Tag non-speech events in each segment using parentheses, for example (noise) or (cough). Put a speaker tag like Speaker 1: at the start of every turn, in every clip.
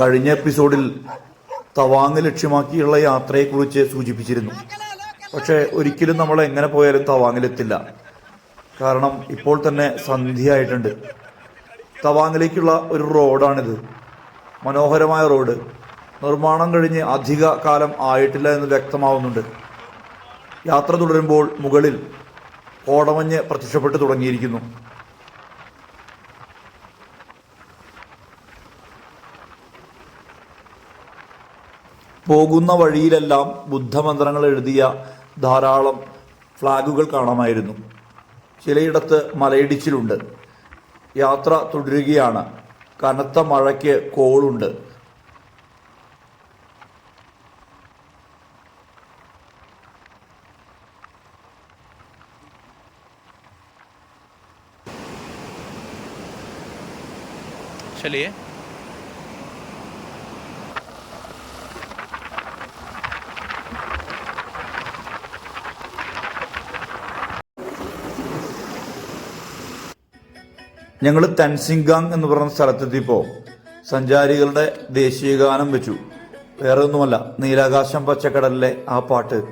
Speaker 1: കഴിഞ്ഞ എപ്പിസോഡിൽ തവാങ് ലക്ഷ്യമാക്കിയുള്ള യാത്രയെക്കുറിച്ച് സൂചിപ്പിച്ചിരുന്നു. പക്ഷേ ഒരിക്കലും നമ്മൾ എങ്ങനെ പോയാലും തവാങ്ങിലെത്തില്ല. കാരണം ഇപ്പോൾ തന്നെ സന്ധ്യയായിട്ടുണ്ട് തവാങ്ങിലേക്കുള്ള ഒരു റോഡാണിത്. മനോഹരമായ റോഡ്. നിർമ്മാണം കഴിഞ്ഞ് അധിക കാലം ആയിട്ടില്ല എന്ന് വ്യക്തമാവുന്നുണ്ട്. യാത്ര തുടരുമ്പോൾ മുകളിൽ കോടമഞ്ഞ് പ്രത്യക്ഷപ്പെട്ടു തുടങ്ങിയിരിക്കുന്നു. പോകുന്ന വഴിയിലെല്ലാം ബുദ്ധമന്ത്രങ്ങൾ എഴുതിയ ധാരാളം ഫ്ലാഗുകൾ കാണാമായിരുന്നു ചിലയിടത്ത് മലയിടിച്ചിലുണ്ട് യാത്ര തുടരുകയാണ് കനത്ത മഴയ്ക്ക് കോളുണ്ട്
Speaker 2: चलिए
Speaker 1: ഞങ്ങൾ തൻസിംഗാങ് എന്ന് പറഞ്ഞ സ്ഥലത്തെത്തിയപ്പോൾ സഞ്ചാരികളുടെ ദേശീയഗാനം വെച്ചു. വേറെ ഒന്നുമല്ല നീലാകാശം പച്ചക്കടലിലെ ആ പാട്ട്.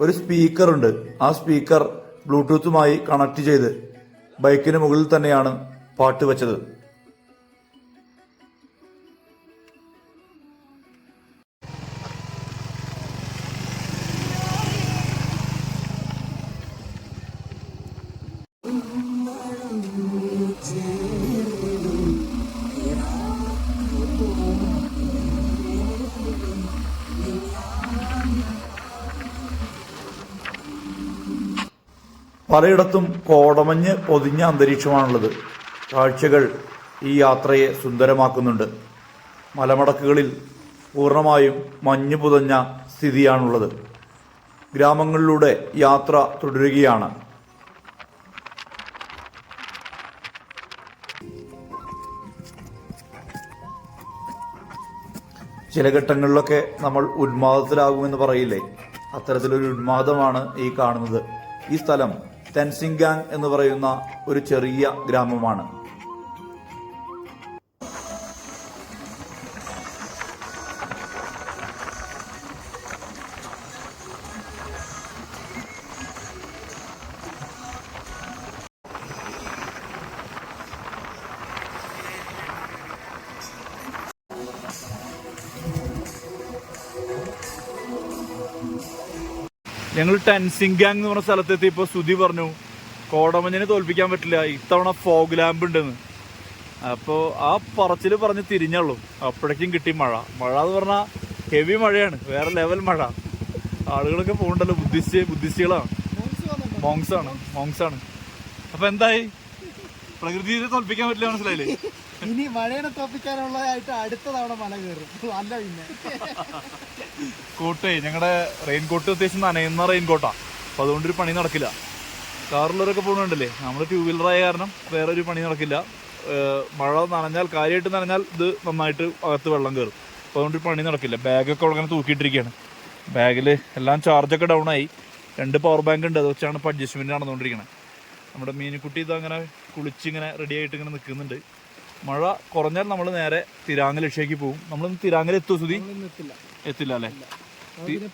Speaker 1: ഒരു സ്പീക്കറുണ്ട്. ആ സ്പീക്കർ ബ്ലൂടൂത്തുമായി കണക്ട് ചെയ്ത് ബൈക്കിന് മുകളിൽ തന്നെയാണ് പാട്ട് വെച്ചത്. പലയിടത്തും കോടമഞ്ഞ് പൊതിഞ്ഞ അന്തരീക്ഷമാണുള്ളത്. കാഴ്ചകൾ ഈ യാത്രയെ സുന്ദരമാക്കുന്നുണ്ട്. മലമടക്കുകളിൽ പൂർണമായും മഞ്ഞ് പുതഞ്ഞ സ്ഥിതിയാണുള്ളത്. ഗ്രാമങ്ങളിലൂടെ യാത്ര തുടരുകയാണ്. ചില ഘട്ടങ്ങളിലൊക്കെ നമ്മൾ ഉന്മാദത്തിലാകുമെന്ന് പറയില്ലേ? അത്തരത്തിലൊരു ഉന്മാദമാണ് ഈ കാണുന്നത്. ഈ സ്ഥലം തെൻസിംഗാങ് എന്ന് പറയുന്ന ഒരു ചെറിയ ഗ്രാമമാണ്.
Speaker 2: ഞങ്ങൾ ടെൻസിംഗാങ് എന്ന് പറഞ്ഞ സ്ഥലത്തെത്തി ഇപ്പോൾ സുധി പറഞ്ഞു കോടമഞ്ഞിനെ തോൽപ്പിക്കാൻ പറ്റില്ല ഇത്തവണ ഫോഗ് ലാമ്പ് ഉണ്ടെന്ന്. അപ്പോൾ ആ പറച്ചിൽ പറഞ്ഞ് തിരിഞ്ഞുള്ളൂ. അപ്പോഴേക്കും കിട്ടി മഴ. മഴ എന്ന് പറഞ്ഞാൽ ഹെവി മഴയാണ് വേറെ ലെവൽ മഴ. ആളുകളൊക്കെ പോകണ്ടല്ലോ ബുദ്ധിസ്റ്റ് ബുദ്ധിസ്റ്റുകളാണ്. മോങ്സാണ് മോങ്സാണ് മോങ്സ് ആണ്. അപ്പൊ എന്തായി? പ്രകൃതിയെ തോൽപ്പിക്കാൻ പറ്റില്ല മനസ്സിലായില്ലേ?
Speaker 3: ഇനി മഴയെ തോപ്പിക്കാനുള്ളതായിട്ട് അടുത്ത തവണ മല കയറും. അല്ല പിന്നെ.
Speaker 2: കോട്ടേ ഞങ്ങളുടെ റെയിൻകോട്ട് അത്യാവശ്യം നനയുന്ന റെയിൻകോട്ടാ. അതുകൊണ്ട് ഒരു പണി നടക്കില്ല. കാറിലൊക്കെ പോകുന്നുണ്ടല്ലേ? നമ്മൾ ടൂ വീലറായ കാരണം വേറെ ഒരു പണി നടക്കില്ല. മഴ നനഞ്ഞാൽ കാര്യമായിട്ട് നനഞ്ഞാൽ ഇത് നന്നായിട്ട് അകത്ത് വെള്ളം കയറും. അപ്പോൾ അതുകൊണ്ടൊരു പണി നടക്കില്ല. ബാഗൊക്കെ അങ്ങനെ തൂക്കിയിട്ടിരിക്കുകയാണ് ബാഗിൽ എല്ലാം ചാർജൊക്കെ ഡൗൺ ആയി രണ്ട് പവർ ബാങ്ക് ഉണ്ട്. അത് വെച്ചാണ് ഇപ്പോൾ അഡ്ജസ്റ്റ്മെന്റ് നടന്നുകൊണ്ടിരിക്കുന്നത് നമ്മുടെ മീനുക്കുട്ടി ഇതങ്ങനെ കുളിച്ചിങ്ങനെ റെഡി ആയിട്ട് ഇങ്ങനെ നിൽക്കുന്നുണ്ട് മഴ കുറഞ്ഞാൽ നമ്മൾ നേരെ തിരാങ്ങൽ ലക്ഷ്യക്ക് പോകും. നമ്മൾ തിരാങ്ങൽ എത്തുമോ സുധി?
Speaker 3: എത്തില്ല.
Speaker 2: എത്തില്ല അല്ലേ?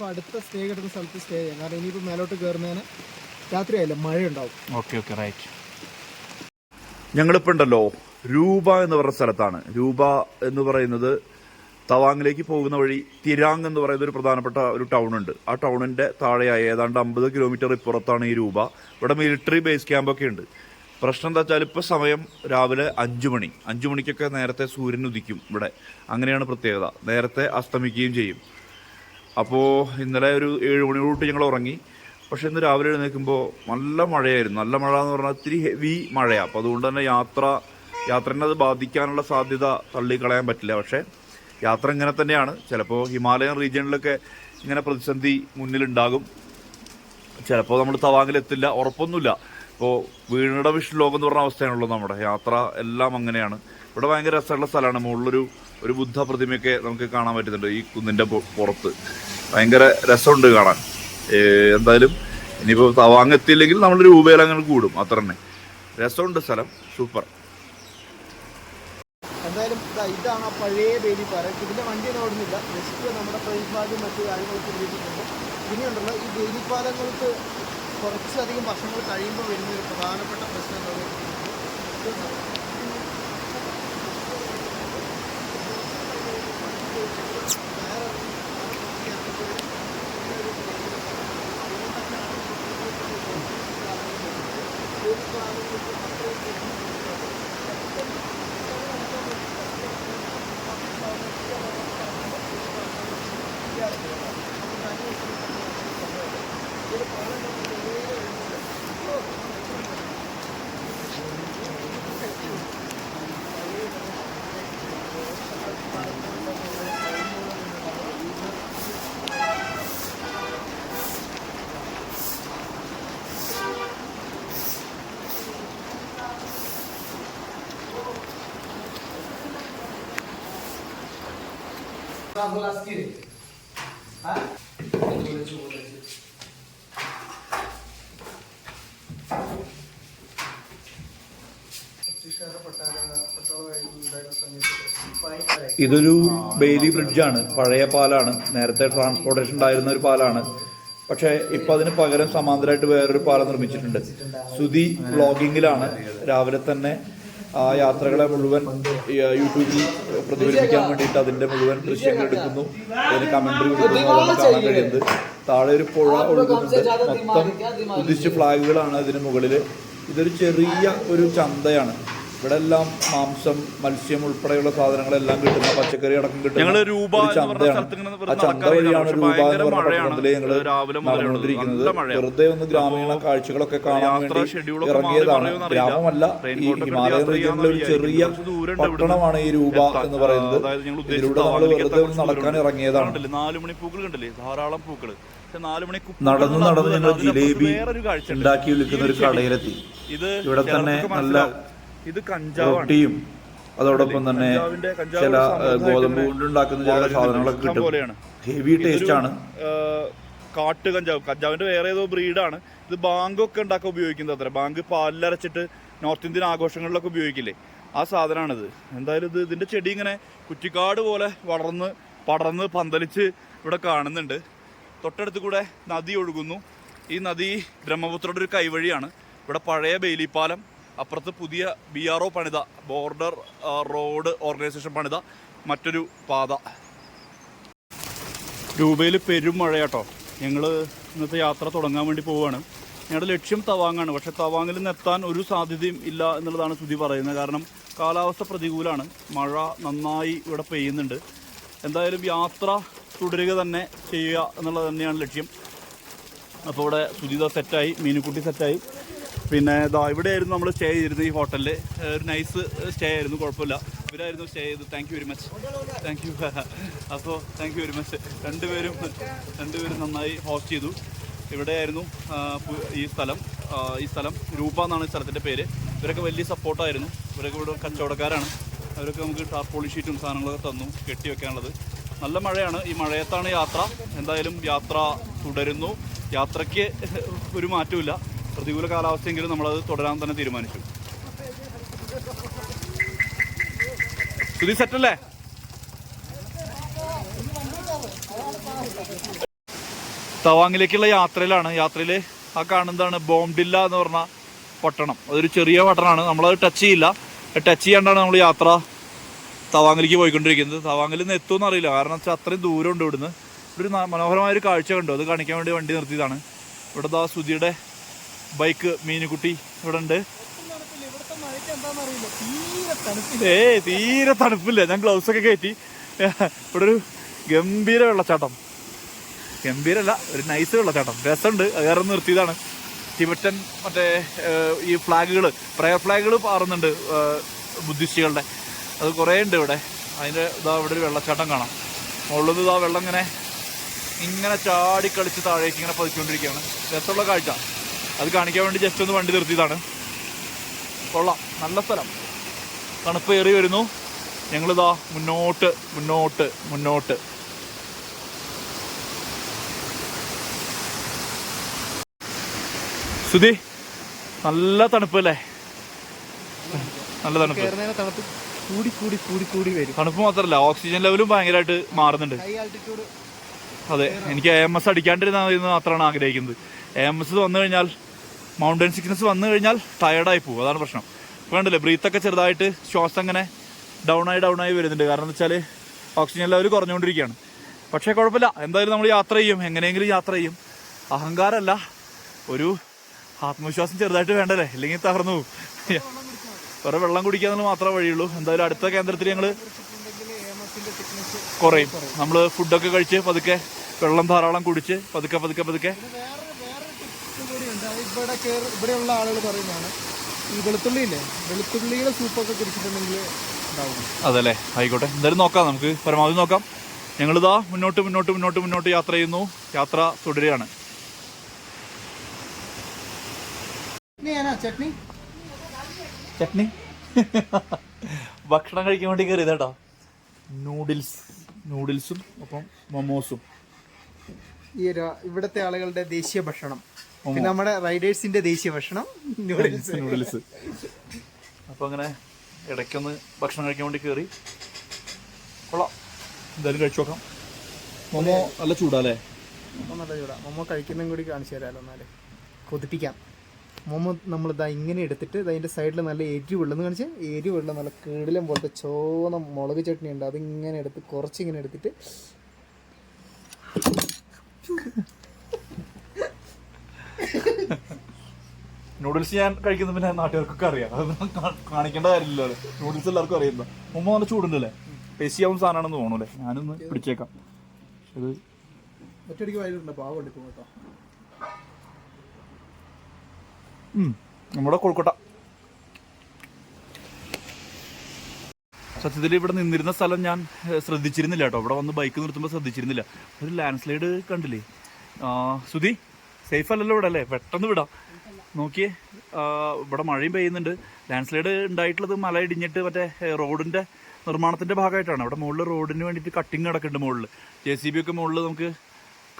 Speaker 3: അടുത്ത സ്റ്റേ കിട്ടുന്ന സ്ഥലത്ത് സ്റ്റേ ചെയ്യാം. കാരണം ഇനിയിപ്പോ മേലോട്ട് കയറുന്നതിന് രാത്രിയായില്ല മഴ ഉണ്ടാവും
Speaker 2: ഓക്കെ ഓക്കെ റൈറ്റ്
Speaker 1: ഞങ്ങളിപ്പോൾ ഉണ്ടല്ലോ രൂപ എന്ന് പറയുന്ന സ്ഥലത്താണ്. രൂപ എന്ന് പറയുന്നത് തവാങ്ങിലേക്ക് പോകുന്ന വഴി തിരാങ് എന്ന് പറയുന്ന ഒരു പ്രധാനപ്പെട്ട ഒരു ടൗൺ ഉണ്ട്. ആ ടൗണിന്റെ താഴെയായി ഏതാണ്ട് അമ്പത് കിലോമീറ്റർ ഇപ്പുറത്താണ് ഈ രൂപ. ഇവിടെ മിലിറ്ററി ബേസ് ക്യാമ്പൊക്കെ ഉണ്ട്. പ്രശ്നം എന്താ വെച്ചാൽ ഇപ്പോൾ സമയം രാവിലെ അഞ്ചു മണി. അഞ്ചു മണിക്കൊക്കെ നേരത്തെ സൂര്യൻ ഉദിക്കും ഇവിടെ. അങ്ങനെയാണ് പ്രത്യേകത. നേരത്തെ അസ്തമിക്കുകയും ചെയ്യും. അപ്പോൾ ഇന്നലെ ഒരു ഏഴ് മണിയോട്ട് ഞങ്ങൾ ഉറങ്ങി. പക്ഷേ ഇന്ന് രാവിലെ എഴുന്നേൽക്കുമ്പോൾ നല്ല മഴയായിരുന്നു. നല്ല മഴ എന്ന് പറഞ്ഞാൽ ഇത്തിരി ഹെവി മഴയാണ് അപ്പോൾ അതുകൊണ്ട് തന്നെ യാത്ര യാത്രനെ അത് ബാധിക്കാനുള്ള സാധ്യത തള്ളിക്കളയാൻ പറ്റില്ല. പക്ഷേ യാത്ര ഇങ്ങനെ തന്നെയാണ്. ചിലപ്പോൾ ഹിമാലയൻ റീജിയനിലൊക്കെ ഇങ്ങനെ പ്രതിസന്ധി മുന്നിലുണ്ടാകും. ചിലപ്പോൾ നമ്മൾ തവാങ്ങിലെത്തില്ല. ഉറപ്പൊന്നുമില്ല. ഇപ്പോൾ വീണയുടെ വിഷ്ണുലോകം എന്ന് പറഞ്ഞ അവസ്ഥയാണല്ലോ നമ്മുടെ. യാത്ര എല്ലാം അങ്ങനെയാണ്. ഇവിടെ ഭയങ്കര രസമുള്ള സ്ഥലമാണ്. മുകളിലൊരു ഒരു ബുദ്ധ പ്രതിമയൊക്കെ നമുക്ക് കാണാൻ പറ്റുന്നുണ്ട്. ഈ കുന്നിന്റെ പുറത്ത്. ഭയങ്കര രസമുണ്ട് കാണാൻ. എന്തായാലും ഇനിയിപ്പോൾ തവാങ് എത്തിയില്ലെങ്കിൽ നമ്മൾ രൂപയിൽ അങ്ങനെ കൂടും. അത്ര തന്നെ. രസമുണ്ട് സ്ഥലം. സൂപ്പർ.
Speaker 3: എന്തായാലും ഇതാ ഇതാണ് ആ പഴയ ബേബി പാറ. ഇതിന്റെ വണ്ടിയൊന്നും ഓടുന്നില്ല. ജസ്റ്റ് നമ്മുടെ പ്രൈസ് മറ്റു കാര്യങ്ങളൊക്കെ ഉപയോഗിച്ചിട്ടുണ്ട്. പിന്നെയുണ്ടല്ലോ ഈ ബേബി പാലങ്ങൾക്ക് കുറച്ചധികം വർഷങ്ങൾ കഴിയുമ്പോൾ വരുന്ന ഒരു പ്രധാനപ്പെട്ട പ്രശ്നം എന്ന് പറയുന്നത്
Speaker 1: ഇതൊരു ബെയിലി ബ്രിഡ്ജാണ്. പഴയ പാലാണ്. നേരത്തെ ട്രാൻസ്പോർട്ടേഷൻ ഉണ്ടായിരുന്ന ഒരു പാലാണ്. പക്ഷേ ഇപ്പൊ അതിന് പകരം സമാന്തരമായിട്ട് വേറൊരു പാലം നിർമ്മിച്ചിട്ടുണ്ട്. സുതി വ്ളോഗിങ്ങിലാണ്. രാവിലെ തന്നെ ആ യാത്രകളെ മുഴുവൻ യൂട്യൂബിൽ പ്രതിഫലിപ്പിക്കാൻ വേണ്ടിയിട്ട് അതിന്റെ മുഴുവൻ ദൃശ്യങ്ങൾ എടുക്കുന്നു. അതിന് കമന്ററി കൊടുക്കുന്നു. അതാണ് കാണാൻ കഴിയുന്നത്. താഴെ ഒരു പുഴ ഒഴുകുന്നുണ്ട്. മൊത്തം ഉദ്ദേശിച്ച ഫ്ലാഗുകളാണ് അതിന് മുകളിൽ ഇതൊരു ചെറിയ ഒരു ചന്തയാണ്. ഇവിടെ എല്ലാം മാംസം മത്സ്യം ഉൾപ്പെടെയുള്ള സാധനങ്ങളെല്ലാം കിട്ടുന്ന പച്ചക്കറി അടക്കം കിട്ടുന്ന ഒരു ചന്തയാണ്. ആ
Speaker 2: വെറുതെ
Speaker 1: ചന്ത വഴിയാണ് രൂപ എന്ന്
Speaker 2: ഭയങ്കര
Speaker 1: പറഞ്ഞ പട്ടണത്തിൽ ഞങ്ങൾ
Speaker 2: രാവിലെ മുതലേ ഉള്ളത്.
Speaker 1: നടന്നുകൊണ്ടിരിക്കുന്നത്. വെറുതെ ഒന്ന് ഗ്രാമീണ കാഴ്ചകളൊക്കെ കാണാൻ വേണ്ടി ഇറങ്ങിയതാണ്. ഗ്രാമമല്ല ഈ
Speaker 2: ഹിമാലയ
Speaker 1: ഹിമാലയൻ റീജിയനിലെ ഒരു ചെറിയ പട്ടണമാണ് ഈ രൂപ എന്ന് പറയുന്നത്.
Speaker 2: ഞങ്ങൾ
Speaker 1: ഇതിലൂടെ നമ്മൾ വെറുതെ ഒന്ന് നടക്കാൻ ഇറങ്ങിയതാണ്.
Speaker 2: നാല് മണി പൂക്കൾ കണ്ടില്ലേ? ധാരാളം പൂക്കൾ
Speaker 1: നടന്ന് നടന്ന് ഞങ്ങൾ ജിലേബി ഉണ്ടാക്കി വിൽക്കുന്ന ഒരു കടയിലെത്തി.
Speaker 2: ഇത്
Speaker 1: ഇവിടെ തന്നെ നല്ല.
Speaker 2: ഇത് കഞ്ചാവാണ്.
Speaker 1: അതോടൊപ്പം തന്നെ ചില ഗോതമ്പ് കൊണ്ടുണ്ടാക്കുന്ന ചില സാധനങ്ങളൊക്കെ കിട്ടും. ഹെവി ടേസ്റ്റ് ആണ്.
Speaker 2: കാട്ട് കഞ്ചാവ്. കഞ്ചാവിന്റെ വേറെ ഏതോ ബ്രീഡാണ്. ഇത് ബാങ്ക് ഒക്കെ ഉണ്ടാക്കാൻ ഉപയോഗിക്കുന്നത് അത്ര. ബാങ്ക് പാലിലരച്ചിട്ട് നോർത്ത് ഇന്ത്യൻ ആഘോഷങ്ങളിലൊക്കെ ഉപയോഗിക്കില്ലേ? ആ സാധനമാണിത് എന്തായാലും ഇത് ഇതിന്റെ ചെടി ഇങ്ങനെ കുറ്റിക്കാട് പോലെ വളർന്ന് പടർന്ന് പന്തലിച്ച് ഇവിടെ കാണുന്നുണ്ട്. തൊട്ടടുത്ത് കൂടെ നദി ഒഴുകുന്നു. ഈ നദി ബ്രഹ്മപുത്രയുടെ ഒരു കൈവഴിയാണ്. ഇവിടെ പഴയ ബെയിലിപ്പാലം അപ്പുറത്ത് പുതിയ ബി ആർ ഒ പണിത ബോർഡർ റോഡ് ഓർഗനൈസേഷൻ പണിത മറ്റൊരു പാത. രൂപയിൽ പെരും മഴയാട്ടോ. ഞങ്ങൾ ഇന്നത്തെ യാത്ര തുടങ്ങാൻ വേണ്ടി പോവുകയാണ്. ഞങ്ങളുടെ ലക്ഷ്യം തവാങ്ങാണ്. പക്ഷെ തവാങ്ങിൽ നിന്ന് എത്താൻ ഒരു സാധ്യതയും ഇല്ല എന്നുള്ളതാണ് ശ്രുതി പറയുന്നത്. കാരണം കാലാവസ്ഥ പ്രതികൂലമാണ് മഴ നന്നായി ഇവിടെ പെയ്യുന്നുണ്ട്. എന്തായാലും യാത്ര തുടരുക തന്നെ ചെയ്യുക എന്നുള്ളത് തന്നെയാണ് ലക്ഷ്യം. അപ്പോൾ ഇവിടെ സുജിത സെറ്റായി മീനുക്കുട്ടി സെറ്റായി പിന്നെ ഇതാ ഇവിടെയായിരുന്നു നമ്മൾ സ്റ്റേ ചെയ്തിരുന്നത് ഈ ഹോട്ടലിൽ ഒരു നൈസ് സ്റ്റേ ആയിരുന്നു കുഴപ്പമില്ല. ഇവരായിരുന്നു സ്റ്റേ ചെയ്തത്. Thank you very much thank you അപ്പോൾ താങ്ക് യു വെരി മച്ച് രണ്ടുപേരും രണ്ടുപേരും നന്നായി ഹോസ്റ്റ് ചെയ്തു. ഇവിടെയായിരുന്നു ഈ സ്ഥലം. ഈ സ്ഥലം രൂപ എന്നാണ് ഈ സ്ഥലത്തിന്റെ പേര്. ഇവരൊക്കെ വലിയ സപ്പോർട്ടായിരുന്നു ഇവരൊക്കെ ഇവിടെ കച്ചവടക്കാരാണ്. അവരൊക്കെ നമുക്ക് ടാർപോളി ഷീറ്റും സാധനങ്ങളൊക്കെ തന്നു കെട്ടി വെക്കാനുള്ളത്. നല്ല മഴയാണ്. ഈ മഴയത്താണ് യാത്ര. എന്തായാലും യാത്ര തുടരുന്നു. യാത്രയ്ക്ക് ഒരു മാറ്റമില്ല പ്രതികൂല കാലാവസ്ഥയെങ്കിലും നമ്മളത് തുടരാൻ തന്നെ തീരുമാനിച്ചു. സുധി സെറ്റല്ലേ? തവാങ്ങിലേക്കുള്ള യാത്രയിലാണ്. യാത്രയിൽ ആ കാണുന്നതാണ് ബോംഡില്ല എന്ന് പറഞ്ഞ പട്ടണം. അതൊരു ചെറിയ പട്ടണമാണ്. നമ്മളത് ടച്ച് ചെയ്യില്ല. ടച്ച് ചെയ്യാണ്ടാണ് നമ്മൾ യാത്ര തവാങ്ങിലേക്ക് പോയിക്കൊണ്ടിരിക്കുന്നത്. തവാങ്ങിൽ നിന്ന് എത്തുമെന്ന് അറിയില്ല കാരണം വെച്ചാൽ അത്രയും ദൂരമുണ്ട് ഇവിടുന്ന്. ഒരു മനോഹരമായ ഒരു കാഴ്ച കണ്ടു. അത് കാണിക്കാൻ വേണ്ടി വണ്ടി നിർത്തിയതാണ്. ഇവിടെ ദാ സുധിയുടെ ബൈക്ക് മീനുകുട്ടി ഇവിടെ ഉണ്ട് ഏ തീരെ തണുപ്പില്ല. ഞാൻ ഗ്ലൗസ് ഒക്കെ കയറ്റി. ഇവിടെ ഒരു ഗംഭീര വെള്ളച്ചാട്ടം. ഗംഭീരല്ല ഒരു നൈസ് വെള്ളച്ചാട്ടം. രസമുണ്ട്. കാരണം നിർത്തിയതാണ്. ടിബറ്റൻ മറ്റേ ഈ ഫ്ലാഗുകൾ പ്രയർ ഫ്ലാഗുകൾ പാറുന്നുണ്ട് ബുദ്ധിസ്റ്റുകളുടെ. അത് കുറേ ഉണ്ട് ഇവിടെ. അതിന്റെ ഇതാ ഇവിടെ ഒരു വെള്ളച്ചാട്ടം കാണാം. മുകളിൽ ഇതാ വെള്ളം ഇങ്ങനെ ഇങ്ങനെ ചാടിക്കളിച്ച് താഴേക്ക് ഇങ്ങനെ പതിച്ചുകൊണ്ടിരിക്കുകയാണ്. രസമുള്ള കാഴ്ച. അത് കാണിക്കാൻ വേണ്ടി ജസ്റ്റ് ഒന്ന് വണ്ടി നിർത്തിയതാണ്. കൊള്ളാം. നല്ല സ്ഥലം. തണുപ്പ് ഏറി വരുന്നു. ഞങ്ങളിതാ മുന്നോട്ട് മുന്നോട്ട് മുന്നോട്ട്. സുധി നല്ല തണുപ്പ് അല്ലേ? നല്ല തണുപ്പ്.
Speaker 3: തണുപ്പ് കൂടി കൂടി കൂടി കൂടി വരും.
Speaker 2: തണുപ്പ് മാത്രമല്ല ഓക്സിജൻ ലെവലും ഭയങ്കരമായിട്ട് മാറുന്നുണ്ട്. അതെ എനിക്ക് എ എം എസ് അടിക്കാണ്ടിരുന്ന മാത്രമാണ് ആഗ്രഹിക്കുന്നത്. എ എം എസ് വന്നു കഴിഞ്ഞാൽ മൗണ്ടൻ സിക്നസ് വന്നു കഴിഞ്ഞാൽ ടയർഡായി പോകും. അതാണ് പ്രശ്നം. വേണ്ടല്ലേ ബ്രീത്തൊക്കെ ചെറുതായിട്ട് ശ്വാസം അങ്ങനെ ഡൗൺ ആയി വരുന്നുണ്ട്. കാരണം വെച്ചാൽ ഓക്സിജൻ ലെവൽ കുറഞ്ഞുകൊണ്ടിരിക്കുകയാണ്. പക്ഷേ കുഴപ്പമില്ല. എന്തായാലും നമ്മൾ യാത്ര ചെയ്യും. എങ്ങനെയെങ്കിലും യാത്ര ചെയ്യും. അഹങ്കാരമല്ല. ഒരു ആത്മവിശ്വാസം ചെറുതായിട്ട് വേണ്ടല്ലേ? ഇല്ലെങ്കിൽ തകർന്നു പോകും. വേറെ വെള്ളം കുടിക്കാന്നു മാത്രമേ വഴിയുള്ളൂ. എന്തായാലും അടുത്ത കേന്ദ്രത്തിൽ ഞങ്ങൾ കുറയും. നമ്മൾ ഫുഡൊക്കെ കഴിച്ച് പതുക്കെ വെള്ളം ധാരാളം കുടിച്ച് പതുക്കെ പതുക്കെ പതുക്കെ
Speaker 3: വേറെ വേറെ ടിപ്പ് കൂടിയുണ്ട് അത് ഇവിടെ കേറി ഇവിടെയുള്ള ആളുകൾ പറയുന്നതാണ് ഈ വെളുത്തുള്ളി ഇല്ലേ വെളുത്തുള്ളിയുടെ സൂപ്പൊക്കെ കുടിച്ചിട്ടുണ്ടെങ്കിൽ ഉണ്ടാവും.
Speaker 2: അതല്ലേ? ആയിക്കോട്ടെ. എന്തായാലും നോക്കാം നമുക്ക്. പരമാവധി നോക്കാം. ഞങ്ങളിതാ മുന്നോട്ട് മുന്നോട്ട് മുന്നോട്ട് മുന്നോട്ട് യാത്ര ചെയ്യുന്നു. യാത്ര തുടരുകയാണ്.
Speaker 3: ചട്നി?
Speaker 2: ചട്നി? (laughs) ഭക്ഷണം കഴിക്കാൻ വേണ്ടി കയറി കേട്ടോ നൂഡിൽസ് നൂഡിൽസും ഒപ്പം മൊമോസും
Speaker 3: ഈ ഇവിടുത്തെ ആളുകളുടെ ദേശീയ ഭക്ഷണം. പിന്നെ നമ്മുടെ റൈഡേഴ്സിന്റെ ദേശീയ ഭക്ഷണം നൂഡിൽസ്
Speaker 2: നൂഡിൽസ് അപ്പോൾ അങ്ങനെ ഇടയ്ക്കൊന്ന് ഭക്ഷണം കഴിക്കാൻ വേണ്ടി കയറി കൊള്ളാം. എന്തായാലും കഴിച്ചു നോക്കാം. മൊമോ നല്ല ചൂടാല്ലേ?
Speaker 3: മൊമോ നല്ല ചൂടാ. മൊമോ കഴിക്കുന്നതും കൂടി കാണിച്ചു തരാമല്ലോ എന്നാൽ. കൊതിപ്പിക്കാം. മൊമോ നമ്മൾ ഇതാ ഇങ്ങനെ എടുത്തിട്ട് അതിന്റെ സൈഡിൽ നല്ല എരിവുള്ളെന്ന് കാണിച്ച്. എരിവുള്ള നല്ല കീടിലം പോലത്തെ ചോന്ന മുളക് ചട്നി ഉണ്ട് അതിങ്ങനെ എടുത്ത് കുറച്ചിങ്ങനെ എടുത്തിട്ട്
Speaker 2: നൂഡിൽസ് ഞാൻ കഴിക്കുന്ന പിന്നെ നാട്ടുകാർക്കൊക്കെ അറിയാം. അത് കാണിക്കേണ്ട കാര്യമില്ലല്ലോ. നൂഡിൽസ് എല്ലാവർക്കും അറിയുന്നത് മുമ്പ് നല്ല ചൂടുണ്ടല്ലേ? ആവും സാധനമാണെന്ന് തോന്നുന്നു അല്ലേ? ഞാനൊന്ന് പിടിച്ചേക്കാം. ഇത്
Speaker 3: ഒറ്റയടിക്ക് വയലുണ്ട്? പാവം എടുക്കും കേട്ടോ.
Speaker 2: ഉം, നമ്മുടെ കോഴിക്കോട്ട സത്യത്തിൽ ഇവിടെ നിന്നിരുന്ന സ്ഥലം ഞാൻ ശ്രദ്ധിച്ചിരുന്നില്ല കേട്ടോ. ഇവിടെ വന്ന് ബൈക്ക് നിർത്തുമ്പോൾ ശ്രദ്ധിച്ചിരുന്നില്ല. ഒരു ലാൻഡ് സ്ലൈഡ് കണ്ടില്ലേ സുധി? സേഫ് അല്ലല്ലോ ഇവിടെ അല്ലേ പെട്ടെന്ന് വിടാം. നോക്കിയേ ഇവിടെ മഴയും പെയ്യുന്നുണ്ട്. ലാൻഡ് സ്ലൈഡ് ഉണ്ടായിട്ടുള്ളത് മല ഇടിഞ്ഞിട്ട് മറ്റേ റോഡിന്റെ റോഡിന്റെ നിർമ്മാണത്തിന്റെ ഭാഗമായിട്ടാണ്. അവിടെ മുകളിൽ റോഡിന് വേണ്ടിയിട്ട് കട്ടിങ് കിടക്കുന്നുണ്ട് മുകളിൽ ജെ സി ബി ഒക്കെ മുകളിൽ നമുക്ക്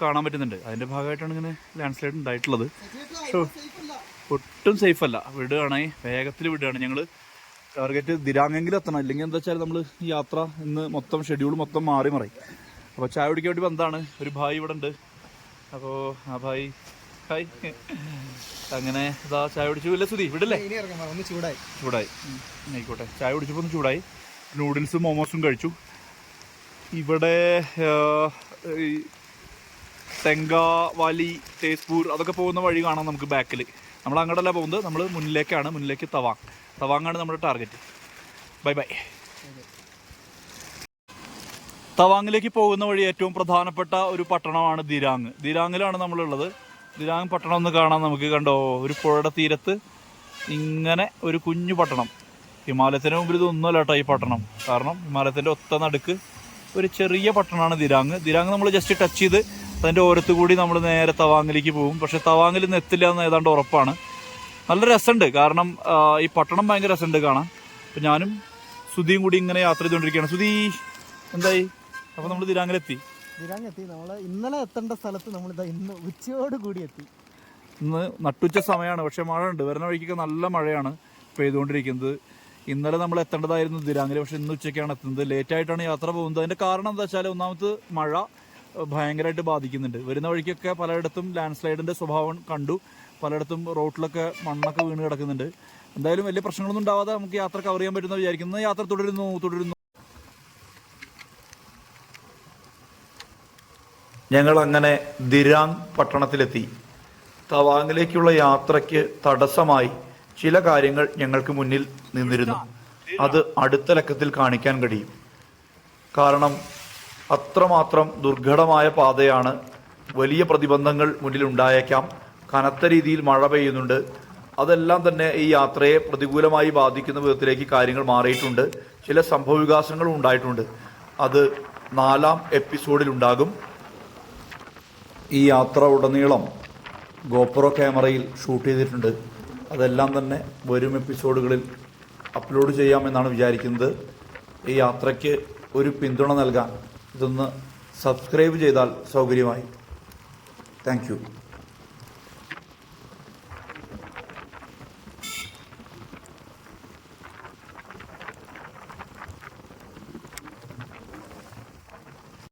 Speaker 2: കാണാൻ പറ്റുന്നുണ്ട്. അതിന്റെ ഭാഗമായിട്ടാണ് ഇങ്ങനെ ലാൻഡ് സ്ലൈഡ് ഉണ്ടായിട്ടുള്ളത്. ഷോ ഒട്ടും സേഫ് അല്ല വിടുകയാണേ വേഗത്തിൽ വിടുകയാണ് ഞങ്ങൾ ടാർഗറ്റ് ദിരാങ്ങെങ്കിലും എത്തണം. ഇല്ലെങ്കിൽ എന്താ വെച്ചാൽ നമ്മൾ യാത്ര ഇന്ന് മൊത്തം ഷെഡ്യൂൾ മൊത്തം മാറി മറി അപ്പോൾ ചായ കുടിക്കാൻ വേണ്ടി വന്നതാണ്. ഒരു ഭായി ഇവിടെ ഉണ്ട്. അപ്പോൾ ആ ഭായ് ഹായ് അങ്ങനെ ഇതാ ചായ കുടിച്ചു. ഇല്ല സുധി വിടല്ലേ?
Speaker 3: ഒന്ന് ചൂടായി.
Speaker 2: ചൂടായി. ആയിക്കോട്ടെ. ചായ കുടിച്ചപ്പോൾ ഒന്ന് ചൂടായി. നൂഡിൽസും മോമോസും കഴിച്ചു. ഇവിടെ തെങ്കാവാലി തേസ്പൂർ അതൊക്കെ പോകുന്ന വഴി കാണാം നമുക്ക് ബാക്കിൽ നമ്മൾ അങ്ങോട്ടല്ല പോകുന്നത്. നമ്മൾ മുന്നിലേക്കാണ്. മുന്നിലേക്ക് തവാങ്. തവാങ്ങാണ് നമ്മുടെ ടാർഗറ്റ്. Bye bye. തവാങ്ങിലേക്ക് പോകുന്ന വഴി ഏറ്റവും പ്രധാനപ്പെട്ട ഒരു പട്ടണമാണ് ദിരാങ്. ദിരാങ്ങിലാണ് നമ്മളുള്ളത്. ദിരാങ് പട്ടണം ഒന്ന് കാണാം നമുക്ക് കണ്ടോ. ഒരു പുഴയുടെ തീരത്ത് ഇങ്ങനെ ഒരു കുഞ്ഞു പട്ടണം. ഹിമാലയത്തിന് മുമ്പിൽ ഇതൊന്നുമല്ല കേട്ടോ ഈ പട്ടണം. കാരണം ഹിമാലയത്തിന്റെ ഒത്ത നടുക്ക് ഒരു ചെറിയ പട്ടണമാണ് ദിരാങ്. ദിരാങ് നമ്മൾ ജസ്റ്റ് ടച്ച് ചെയ്ത് അതിന്റെ ഓരത്ത് കൂടി നമ്മൾ നേരെ തവാങ്ങിലേക്ക് പോകും. പക്ഷേ തവാങ്ങിൽ നിന്ന് എത്തില്ല എന്ന് ഏതാണ്ട് ഉറപ്പാണ്. നല്ല രസമുണ്ട്. കാരണം ഈ പട്ടണം ഭയങ്കര രസമുണ്ട് കാണാൻ. അപ്പം ഞാനും സുധിയും കൂടി ഇങ്ങനെ യാത്ര ചെയ്തുകൊണ്ടിരിക്കുകയാണ്. സുധി എന്തായി? അപ്പോൾ നമ്മൾ ദിരാങ്ങിലെത്തി.
Speaker 3: ദിരാങ്ങെത്തി നമ്മൾ ഇന്നലെ എത്തേണ്ട സ്ഥലത്ത് ഇതാ ഇന്ന് ഉച്ചയോട് കൂടി എത്തി.
Speaker 2: ഇന്ന് നട്ടുച്ച സമയമാണ് പക്ഷേ മഴ ഉണ്ട്. വരുന്ന വഴിക്കൊക്കെ നല്ല മഴയാണ് പെയ്തുകൊണ്ടിരിക്കുന്നത്. ഇന്നലെ നമ്മൾ എത്തേണ്ടതായിരുന്നു ദിരാങ്ങിൽ പക്ഷെ ഇന്ന് ഉച്ചയ്ക്കാണ് എത്തുന്നത്. ലേറ്റ് ആയിട്ടാണ് യാത്ര പോകുന്നത്. അതിന്റെ കാരണം എന്താ വെച്ചാൽ ഒന്നാമത് മഴ ഭയങ്കരമായിട്ട് ബാധിക്കുന്നുണ്ട്. വരുന്ന വഴിക്കൊക്കെ പലയിടത്തും ലാൻഡ് സ്ലൈഡിന്റെ സ്വഭാവം കണ്ടു. പലയിടത്തും റോട്ടിലൊക്കെ മണ്ണൊക്കെ വീണ് കിടക്കുന്നുണ്ട്. എന്തായാലും വലിയ പ്രശ്നങ്ങളൊന്നും ഉണ്ടാവാതെ നമുക്ക് യാത്ര കവർ ചെയ്യാൻ പറ്റുന്ന വിചാരിക്കുന്നു. യാത്ര തുടരുന്നു തുടരുന്നു.
Speaker 1: ഞങ്ങൾ അങ്ങനെ ദിരാങ് പട്ടണത്തിലെത്തി. തവാങ്ങിലേക്കുള്ള യാത്രയ്ക്ക് തടസ്സമായി ചില കാര്യങ്ങൾ ഞങ്ങൾക്ക് മുന്നിൽ നിന്നിരുന്നു. അത് അടുത്ത ലക്കത്തിൽ കാണിക്കാൻ കഴിയും. കാരണം അത്രമാത്രം ദുർഘടമായ പാതയാണ് വലിയ പ്രതിബന്ധങ്ങൾ മുന്നിൽ ഉണ്ടായേക്കാം കനത്ത രീതിയിൽ മഴ പെയ്യുന്നുണ്ട്. അതെല്ലാം തന്നെ ഈ യാത്രയെ പ്രതികൂലമായി ബാധിക്കുന്ന വിധത്തിലേക്ക് കാര്യങ്ങൾ മാറിയിട്ടുണ്ട്. ചില സംഭവവികാസങ്ങളും ഉണ്ടായിട്ടുണ്ട്. അത് നാലാം എപ്പിസോഡിൽ ഉണ്ടാകും ഈ യാത്ര ഉടനീളം ഗോപ്രോ ക്യാമറയിൽ ഷൂട്ട് ചെയ്തിട്ടുണ്ട്. അതെല്ലാം തന്നെ വരും എപ്പിസോഡുകളിൽ അപ്ലോഡ് ചെയ്യാമെന്നാണ് വിചാരിക്കുന്നത്. ഈ യാത്രയ്ക്ക് ഒരു പിന്തുണ നൽകാൻ ഇതൊന്ന് സബ്സ്ക്രൈബ് ചെയ്താൽ സൗകര്യമായി. താങ്ക്